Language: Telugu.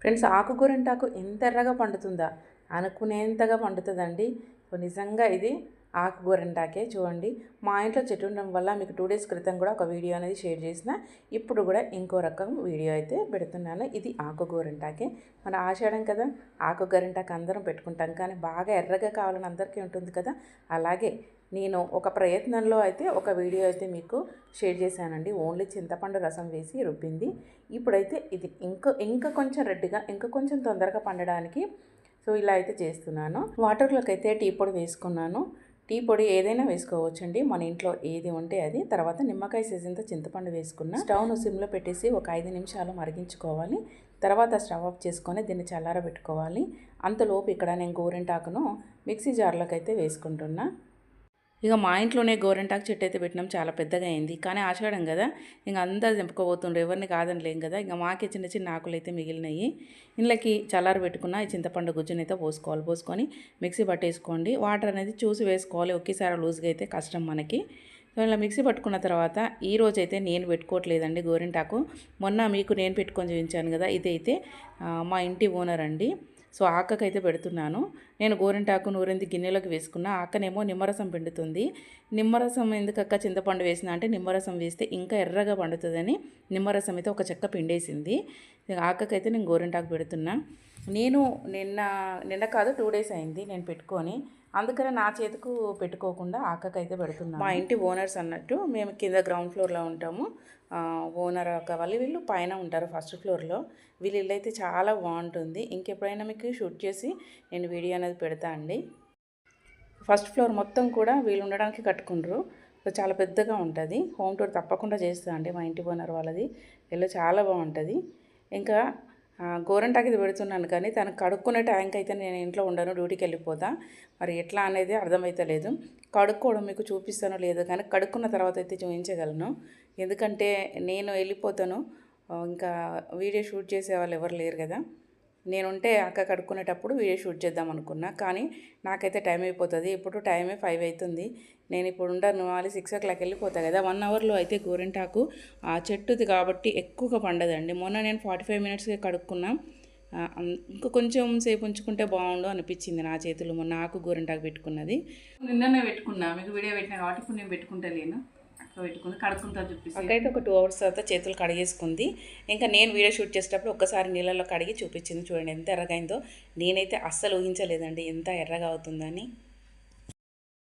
ఫ్రెండ్స్ ఆకుకూరంటాకు ఎంత ఎర్రగా పండుతుందా? అనుకునేంతగా పండుతుందండి. నిజంగా ఇది ఆకుకూరంటాకే చూడండి. మా ఇంట్లో చెట్టు ఉండడం వల్ల మీకు టూ డేస్ క్రితం కూడా ఒక వీడియో అనేది షేర్ చేసిన. ఇప్పుడు కూడా ఇంకో రకం వీడియో అయితే పెడుతున్నాను. ఇది ఆకుకూరంటాకే. మన ఆషాఢం కదా ఆకుకూరంటాకు అందరం పెట్టుకుంటాం. కానీ బాగా ఎర్రగా కావాలని అందరికీ ఉంటుంది కదా. అలాగే నేను ఒక ప్రయత్నంలో అయితే ఒక వీడియో అయితే మీకు షేర్ చేశానండి. ఓన్లీ చింతపండు రసం వేసి రుబ్బింది. ఇప్పుడైతే ఇది ఇంకా ఇంకా కొంచెం రెడ్గా ఇంకా కొంచెం తొందరగా పండడానికి సో ఇలా అయితే చేస్తున్నాను. వాటర్లోకి అయితే టీ పొడి వేసుకున్నాను. టీ పొడి ఏదైనా వేసుకోవచ్చండి. మన ఇంట్లో ఏది ఉంటే అది. తర్వాత నిమ్మకాయ సీజన్తో చింతపండు వేసుకున్న స్టవ్ను సిమ్లో పెట్టేసి ఒక ఐదు నిమిషాలు మరిగించుకోవాలి. తర్వాత స్టవ్ ఆఫ్ చేసుకొని దీన్ని చల్లారబెట్టుకోవాలి. అంతలోపు ఇక్కడ నేను గోరింటాకును మిక్సీ జార్లోకి అయితే వేసుకుంటున్నా. ఇక మా ఇంట్లోనే గోరెంటాకు చెట్టు అయితే పెట్టినాం. చాలా పెద్దగా అయింది. కానీ ఆషాఢం కదా. ఇంక అందరు దింపుకోబోతుండ్రు ఎవరిని కాదని లేం కదా. ఇంకా మాకే చిన్న చిన్న ఆకులు అయితే మిగిలినాయి. ఇంట్లోకి చల్లారి పెట్టుకున్న ఈ చింతపండు గుజ్జుని అయితే పోసుకోవాలి. పోసుకొని మిక్సీ పట్టేసుకోండి. వాటర్ అనేది చూసి వేసుకోవాలి. ఒకేసారి లూజ్గా అయితే కష్టం మనకి. ఇలా మిక్సీ పట్టుకున్న తర్వాత ఈ రోజు అయితే నేను పెట్టుకోవట్లేదండి గోరింటాకు. మొన్న మీకు నేను పెట్టుకొని చూపించాను కదా. ఇదైతే మా ఇంటి ఓనర్ అండి. సో ఆకకైతే పెడుతున్నాను. నేను గోరింటాకు నూరింది గిన్నెలోకి వేసుకున్న ఆకనేమో నిమ్మరసం పిండుతుంది. నిమ్మరసం ఎందుకక్క చింతపండు వేసిన అంటే నిమ్మరసం వేస్తే ఇంకా ఎర్రగా పండుతుందని నిమ్మరసం అయితే ఒక చెక్క పిండేసింది. ఆకకైతే నేను గోరింటాకు పెడుతున్నా. నేను నిన్న నిన్న కాదు టూ డేస్ అయింది నేను పెట్టుకొని. అందుకనే నా చేతికు పెట్టుకోకుండా ఆకకైతే పెడుతున్నాను. మా ఇంటి ఓనర్స్ అన్నట్టు మేము కింద గ్రౌండ్ ఫ్లోర్లో ఉంటాము. ఓనర్ ఒక వాళ్ళు వీళ్ళు పైన ఉంటారు ఫస్ట్ ఫ్లోర్లో. వీళ్ళు ఇల్లు అయితే చాలా బాగుంటుంది. ఇంకెప్పుడైనా మీకు షూట్ చేసి నేను వీడియో అనేది పెడతా అండి. ఫస్ట్ ఫ్లోర్ మొత్తం కూడా వీళ్ళు ఉండడానికి కట్టుకుండ్రు. సో చాలా పెద్దగా ఉంటుంది. హోమ్ టూర్ తప్పకుండా చేస్తా అండి మా ఇంటి ఓనర్ వాళ్ళది. ఇల్లు చాలా బాగుంటుంది. ఇంకా గోరంటాకి పెడుతున్నాను కానీ తను కడుక్కునే ట్యాంక్ అయితే నేను ఇంట్లో ఉండను డ్యూటీకి వెళ్ళిపోతా. మరి ఎట్లా అనేది అర్థమైతలేదు కడుక్కోవడం మీకు చూపిస్తానో లేదో కానీ కడుక్కున్న తర్వాత అయితే చూపించగలను. ఎందుకంటే నేను వెళ్ళిపోతాను. ఇంకా వీడియో షూట్ చేసే వాళ్ళు ఎవరు లేరు కదా. నేనుంటే అక్క కడుక్కునేటప్పుడు వీడియో షూట్ చేద్దాం అనుకున్నా. కానీ నాకైతే టైం అయిపోతుంది. ఇప్పుడు టైమే ఫైవ్ అవుతుంది నేను ఇప్పుడు ఉండను వాళ్ళు సిక్స్ ఓ క్లాక్ వెళ్ళిపోతా కదా. వన్ అవర్లో అయితే గోరింటాకు. ఆ చెట్టుది కాబట్టి ఎక్కువగా పండదండి. మొన్న నేను ఫార్టీ ఫైవ్ మినిట్స్గా కడుక్కున్నా. ఇంకా కొంచెం సేపు ఉంచుకుంటే బాగుండు అనిపించింది నా చేతులు. మొన్న ఆకు గోరింటాకు పెట్టుకున్నది. నిన్ననే పెట్టుకున్నా. మీకు వీడియో పెట్టినా కాబట్టి ఇప్పుడు నేను పెట్టుకుంటా లేను పెట్టుకుని కడుక్కుంటా చూపిస్తాను అక్కడైతే ఒక టూ అవర్స్ తర్వాత చేతులు కడిగేసుకుంది. ఇంకా నేను వీడియో షూట్ చేసేటప్పుడు ఒక్కసారి నీళ్ళలో కడిగి చూపించింది చూడండి ఎంత ఎర్రగైందో నేనైతే అస్సలు ఊహించలేదండి ఎంత ఎర్రగా అవుతుందని.